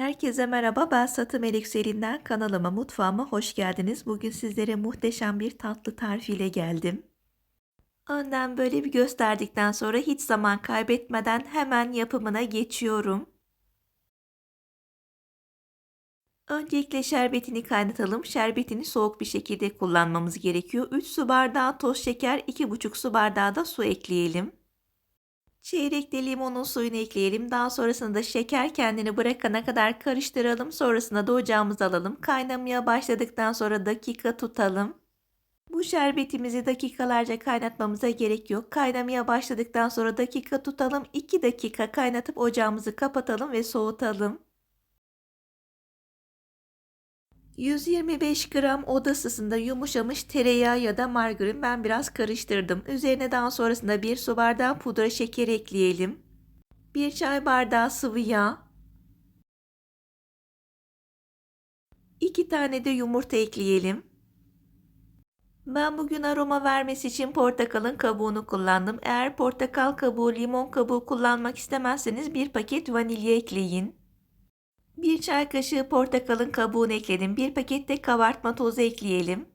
Herkese merhaba, ben Satı Melek serinden kanalıma, mutfağıma hoş geldiniz. Bugün sizlere muhteşem bir tatlı tarifiyle geldim. Önden böyle bir gösterdikten sonra hiç zaman kaybetmeden hemen yapımına geçiyorum. Öncelikle şerbetini kaynatalım. Şerbetini soğuk bir şekilde kullanmamız gerekiyor. 3 su bardağı toz şeker, 2,5 su bardağı da su ekleyelim. Çeyrekte limonun suyunu ekleyelim. Daha sonrasında da şeker kendini bırakana kadar karıştıralım. Sonrasında da ocağımıza alalım. Kaynamaya başladıktan sonra dakika tutalım. Bu şerbetimizi dakikalarca kaynatmamıza gerek yok. Kaynamaya başladıktan sonra dakika tutalım. 2 dakika kaynatıp ocağımızı kapatalım ve soğutalım. 125 gram oda ısısında yumuşamış tereyağı ya da margarin ben biraz karıştırdım. Üzerine daha sonrasında 1 su bardağı pudra şeker ekleyelim. 1 çay bardağı sıvı yağ. 2 tane de yumurta ekleyelim. Ben bugün aroma vermesi için portakalın kabuğunu kullandım. Eğer portakal kabuğu, limon kabuğu kullanmak istemezseniz bir paket vanilya ekleyin. 1 çay kaşığı portakalın kabuğunu ekledim. 1 paket de kabartma tozu ekleyelim.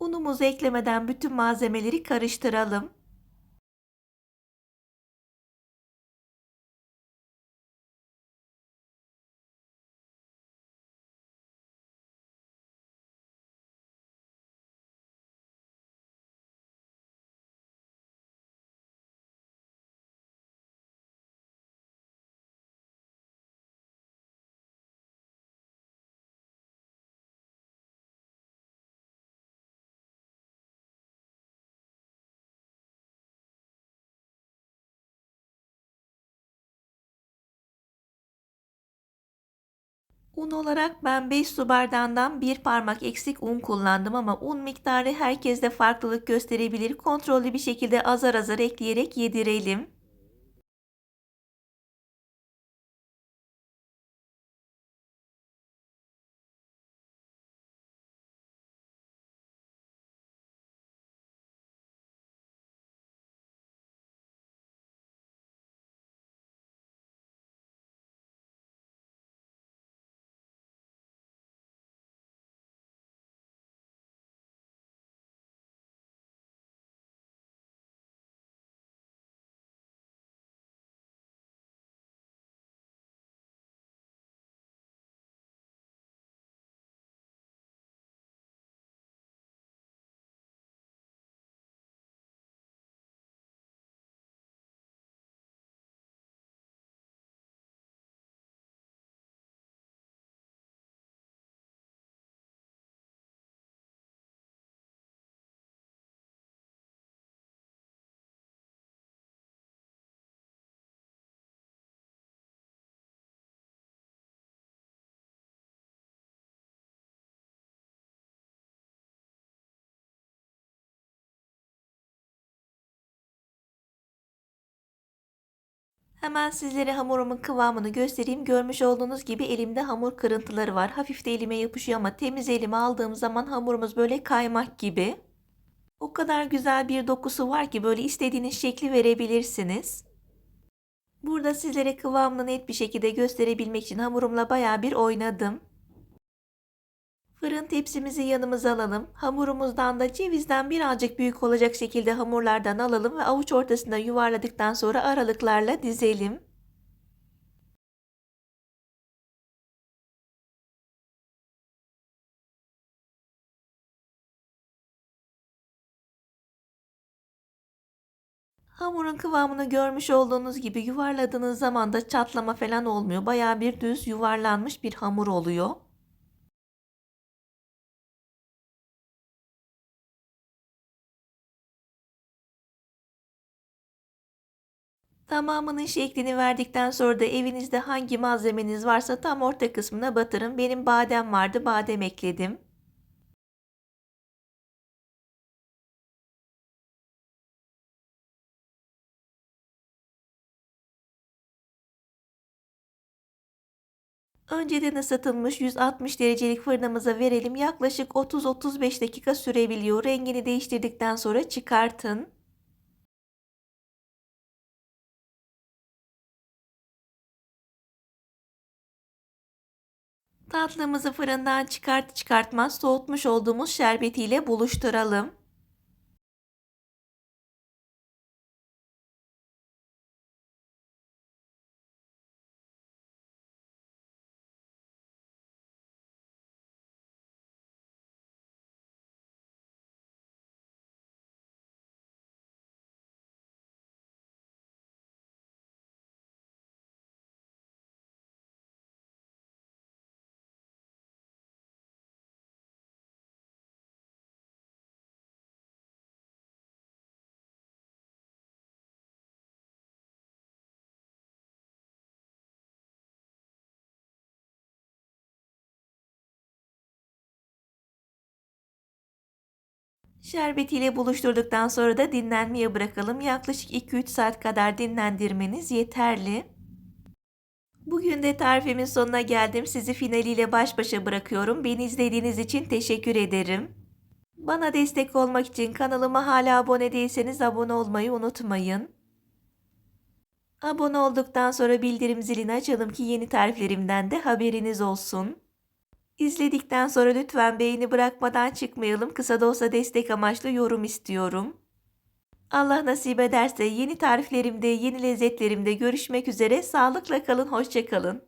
Unumuzu eklemeden bütün malzemeleri karıştıralım. Un olarak ben 5 su bardağından bir parmak eksik un kullandım ama un miktarı herkeste farklılık gösterebilir. Kontrollü bir şekilde azar azar ekleyerek yedirelim. Hemen sizlere hamurumun kıvamını göstereyim. Görmüş olduğunuz gibi elimde hamur kırıntıları var. Hafif de elime yapışıyor ama temiz elime aldığım zaman hamurumuz böyle kaymak gibi. O kadar güzel bir dokusu var ki böyle istediğiniz şekli verebilirsiniz. Burada sizlere kıvamını net bir şekilde gösterebilmek için hamurumla baya bir oynadım. Fırın tepsimizi yanımıza alalım. Hamurumuzdan da cevizden birazcık büyük olacak şekilde hamurlardan alalım ve avuç ortasında yuvarladıktan sonra aralıklarla dizelim. Hamurun kıvamını görmüş olduğunuz gibi yuvarladığınız zaman da çatlama falan olmuyor. Baya bir düz yuvarlanmış bir hamur oluyor. Tamamının şeklini verdikten sonra da evinizde hangi malzemeniz varsa tam orta kısmına batırın. Benim badem vardı, badem ekledim. Önceden ısıtılmış 160 derecelik fırınımıza verelim. Yaklaşık 30-35 dakika sürebiliyor. Rengini değiştirdikten sonra çıkartın. Tatlımızı fırından çıkart çıkartmaz soğutmuş olduğumuz şerbetiyle buluşturalım. Şerbetiyle buluşturduktan sonra da dinlenmeye bırakalım. Yaklaşık 2-3 saat kadar dinlendirmeniz yeterli. Bugün de tarifimin sonuna geldim. Sizi finaliyle baş başa bırakıyorum. Beni izlediğiniz için teşekkür ederim. Bana destek olmak için kanalıma hala abone değilseniz abone olmayı unutmayın. Abone olduktan sonra bildirim zilini açalım ki yeni tariflerimden de haberiniz olsun. İzledikten sonra lütfen beğeni bırakmadan çıkmayalım. Kısa da olsa destek amaçlı yorum istiyorum. Allah nasip ederse yeni tariflerimde, yeni lezzetlerimde görüşmek üzere. Sağlıkla kalın, hoşça kalın.